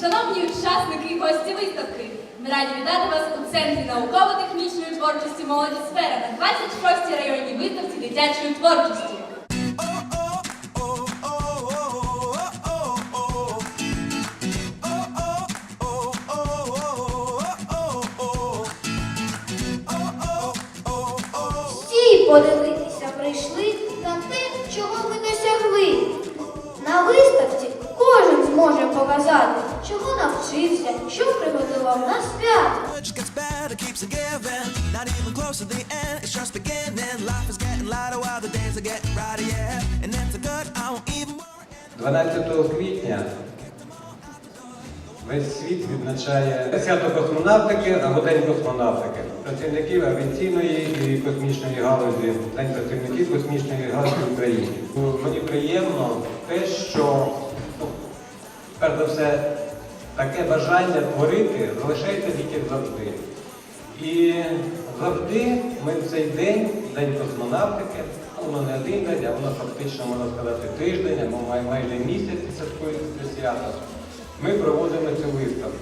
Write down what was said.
Шановні учасники і гості виставки, ми раді вітати вас у Центрі науково-технічної творчості молоді сфера на 26-й районній виставці дитячої творчості. Всі подивитися прийшли на те, чого ми досягли. На показати, чого навчився, що приготував на свято. It just gets better, keeps on giving. Not even close to the end, it's just beginning. Life is getting lighter while the days are getting brighter, yeah. And it's a good, I won't even worry. 12 квітня весь світ відзначає свято космонавтики або День космонавтики, працівників авіаційної і космічної галузі, День працівників космічної галузі. Ну, Мені приємно те, що перш за все таке бажання творити залишається тільки завжди. І завжди ми в цей день, День космонавтики, воно не один день, а воно фактично, можна сказати, тиждень, або май- майже місяць святкується це свято. Ми проводимо цю виставку.